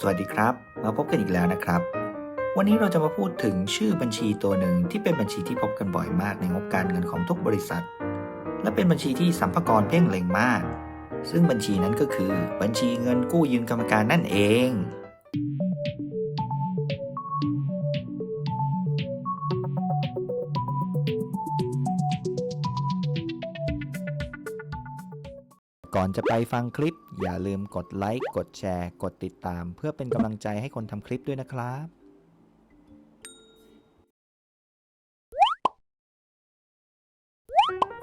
สวัสดีครับ มาพบกันอีกแล้วนะครับ วันนี้เราจะมาพูดถึงชื่อบัญชีตัวหนึ่งที่เป็นบัญชีที่พบกันบ่อยมากในงบการเงินของทุกบริษัท และเป็นบัญชีที่สัมภาระเพ่งเล็งมาก ซึ่งบัญชีนั้นก็คือบัญชีเงินกู้ยืมกรรมการนั่นเอง ก่อนจะไปฟังคลิป อย่าลืมกดไลค์ กดแชร์ กดติดตาม เพื่อเป็นกำลังใจให้คนทำคลิปด้วยนะครับ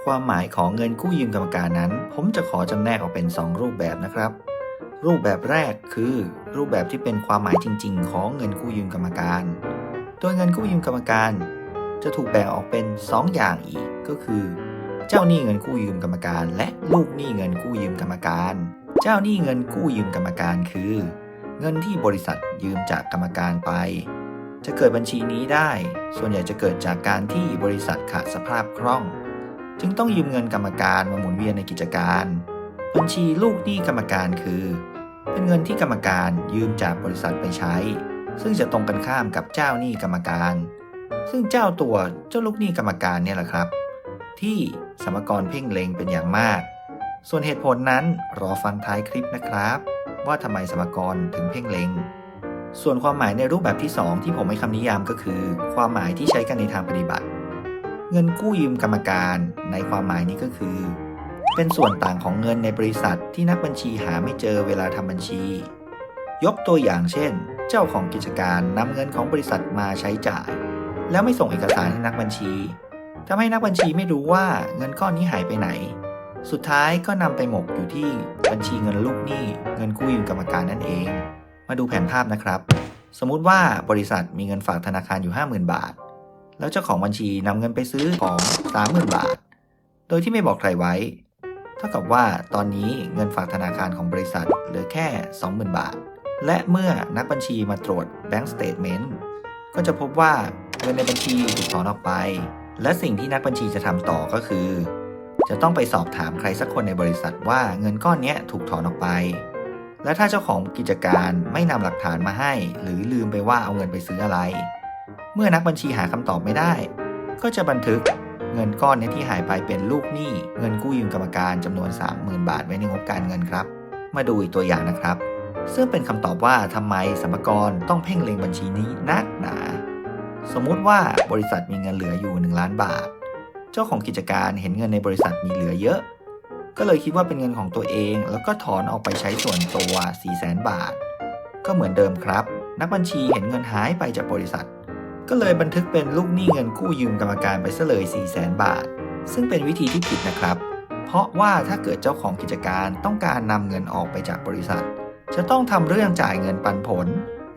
ความหมายของเงินกู้ยืมกรรมการนั้น ผมจะขอจำแนกออกเป็น 2 รูปแบบนะครับ รูปแบบแรกคือ รูปแบบที่เป็นความหมายจริง ๆ ของเงินกู้ยืมกรรมการ โดยเงินกู้ยืมกรรมการ จะถูกแบ่งออกเป็น 2 อย่างอีกก็คือ เจ้าหนี้เงินกู้ยืมกรรมการ และลูกหนี้เงินกู้ยืมกรรมการ เจ้าหนี้เงินกู้ยืมกรรมการคือ เงินที่บริษัทยืมจากกรรมการไป จะเกิดบัญชีนี้ได้ ส่วนใหญ่จะเกิดจากการที่บริษัทขาดสภาพคล่อง จึงต้องยืมเงินกรรมการมาหมุนเวียนในกิจการ บัญชีลูกหนี้กรรมการคือ เป็นเงินที่กรรมการยืมจากบริษัทไปใช้ ซึ่งจะตรงกันข้ามกับเจ้าหนี้กรรมการ ซึ่งเจ้าตัวเจ้าลูกหนี้กรรมการเนี่ยแหละครับ ที่สมกรเพ่งเล็งเป็นอย่างมาก ส่วนเหตุผลนั้นรอฟังท้ายคลิปนะครับ ว่าทำไมสมกรถึงเพ่งเล็ง ส่วนความหมายในรูปแบบที่ 2 ที่ผมให้คำนิยามก็คือ ความหมายที่ใช้กันในทางปฏิบัติ เงินกู้ยืมกรรมการในความหมายนี้ก็คือ เป็นส่วนต่างของเงินในบริษัทที่นักบัญชีหาไม่เจอเวลาทำบัญชี ยกตัวอย่างเช่น เจ้าของกิจการนำเงินของบริษัทมาใช้จ่าย แล้วไม่ส่งเอกสารให้นักบัญชี ทำให้นักบัญชีไม่รู้ว่าเงินก้อนนี้หายไปไหน สุดท้ายก็นำไปหมกอยู่ที่บัญชีเงินลูกหนี้ เงินกู้ยืมกรรมการนั่นเอง มาดูแผนภาพนะครับ สมมุติว่าบริษัทมีเงินฝากธนาคารอยู่ 50,000 บาท แล้วเจ้าของบัญชีนำเงินไปซื้อของ 30,000 บาท โดยที่ไม่บอกใครไว้ เท่ากับว่าตอนนี้เงินฝากธนาคารของบริษัทเหลือแค่ 20,000 บาท และเมื่อนักบัญชีมาตรวจ Bank Statement ก็จะพบว่าเงินในบัญชีถูกถอนออกไป และสิ่งที่นักบัญชีจะทำต่อก็คือ จะต้องไปสอบถามใครสักคนในบริษัทว่าเงินก้อนนี้ถูกถอนออกไป และถ้าเจ้าของกิจการไม่นำหลักฐานมาให้ หรือลืมไปว่าเอาเงินไปซื้ออะไร เมื่อนักบัญชีหาคำตอบไม่ได้ ก็จะบันทึกเงินก้อนนี้ที่หายไปเป็นลูกหนี้เงินกู้ยืมกรรมการจำนวน 30,000 บาทไว้ในงบการเงินครับ มาดูอีกตัวอย่างนะครับ ซึ่งเป็นคำตอบว่าทำไมสมกรต้องเพ่งเล็งบัญชีนี้นักหนา สมมุติว่าบริษัทมีเงินเหลืออยู่ 1 ล้านบาท เจ้าของกิจการเห็นเงินในบริษัทมีเหลือเยอะ ก็เลยคิดว่าเป็นเงินของตัวเอง แล้วก็ถอนออกไปใช้ส่วนตัว 4 0 0แสนบาท ก็เหมือนเดิมครับ นักบัญชีเห็นเงินหายไปจากบริษัท ก็เลยบันทึกเป็นลูกหนี้เงินกู้ยืมกรรมการไปซะเลย 4 0 0แสนบาท ซึ่งเป็นวิธีที่ผิดนะครับ เพราะว่าถ้าเกิดเจ้าของกิจการต้องการนำเงินออกไปจากบริษัท จะต้องทำเรื่องจ่ายเงินปันผล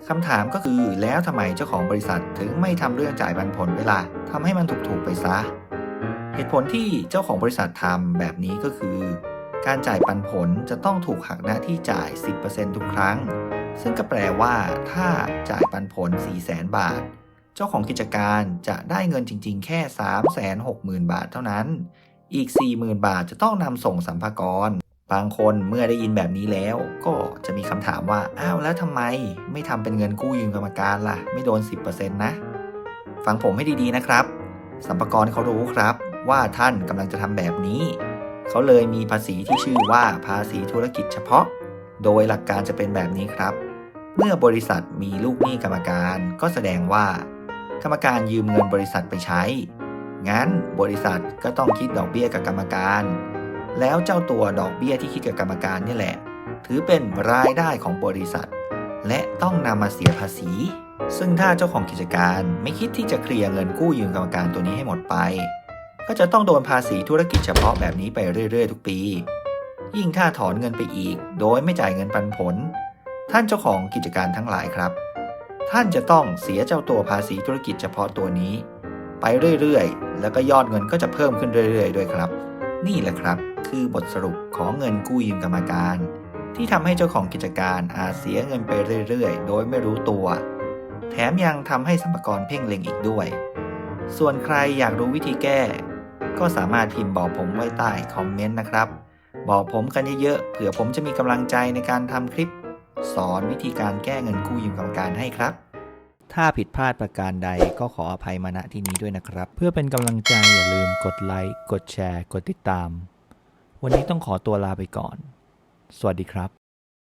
คำถามก็คือแล้วทำไมเจ้าของบริษัทถึงไม่ทำเรื่องจ่ายปันผลเวลาทำให้มันถูกๆไปซะ เหตุผลที่เจ้าของบริษัททำแบบนี้ก็คือ การจ่ายปันผลจะต้องถูกหักหน้าที่จ่าย 10%ทุกครั้ง ซึ่งก็แปลว่า ถ้าจ่ายปันผล 400,000 บาท เจ้าของกิจการจะได้เงินจริง ๆ แค่ 360,000 บาทเท่านั้น อีก 40,000 บาทจะต้องนำส่งสัมภากร บางคนเมื่อได้ยินแบบนี้แล้ว ก็จะมีคำถามว่า อ้าวแล้วทำไมไม่ทำเป็นเงินกู้ยืมกรรมการล่ะ ไม่โดน 10%นะ ฟังผมให้ดีๆนะครับสัมภากรเขารู้ครับ ว่าท่านกำลังจะทำแบบนี้ เขาเลยมีภาษีที่ชื่อว่าภาษีธุรกิจเฉพาะ โดยหลักการจะเป็นแบบนี้ครับ เมื่อบริษัทมีลูกหนี้กรรมการก็แสดงว่า กรรมการยืมเงินบริษัทไปใช้ งั้นบริษัทก็ต้องคิดดอกเบี้ยกับกรรมการ แล้วเจ้าตัวดอกเบี้ยที่คิดกับกรรมการนี่แหละ ถือเป็นรายได้ของบริษัท และต้องนำมาเสียภาษี ซึ่งถ้าเจ้าของกิจการไม่คิดที่จะเคลียร์เงินกู้ยืมกรรมการตัวนี้ให้หมดไป ก็จะต้องโดนภาษีธุรกิจเฉพาะแบบนี้ไปเรื่อย ๆ ทุกปี ยิ่งถ้าถอนเงินไปอีก โดยไม่จ่ายเงินปันผล ท่านเจ้าของกิจการทั้งหลายครับ ท่านจะต้องเสียเจ้าตัวภาษีธุรกิจเฉพาะตัวนี้ ไปเรื่อยๆ แล้วก็ยอดเงินก็จะเพิ่มขึ้นเรื่อย ๆ ด้วยครับ นี่แหละครับ คือบทสรุปของเงินกู้ยืมกรรมการ ที่ทำให้เจ้าของกิจการอาจเสียเงินไปเรื่อยๆ โดยไม่รู้ตัว แถมยังทำให้สมกรเพ่งเล็งอีกด้วย ส่วนใครอยากรู้วิธีแก้ ก็สามารถพิมพ์บอกผมไว้ใต้คอมเมนต์นะครับ บอกผมกันเยอะๆเผื่อผมจะมีกำลังใจในการทำคลิป สอนวิธีการแก้เงินกู้ยืมกรรมการให้ครับถ้าผิดพลาดประการใดก็ขออภัยมาณที่นี้ด้วยนะครับ เพื่อเป็นกำลังใจอย่าลืมกดไลค์ กดแชร์ กดติดตาม วันนี้ต้องขอตัวลาไปก่อน สวัสดีครับ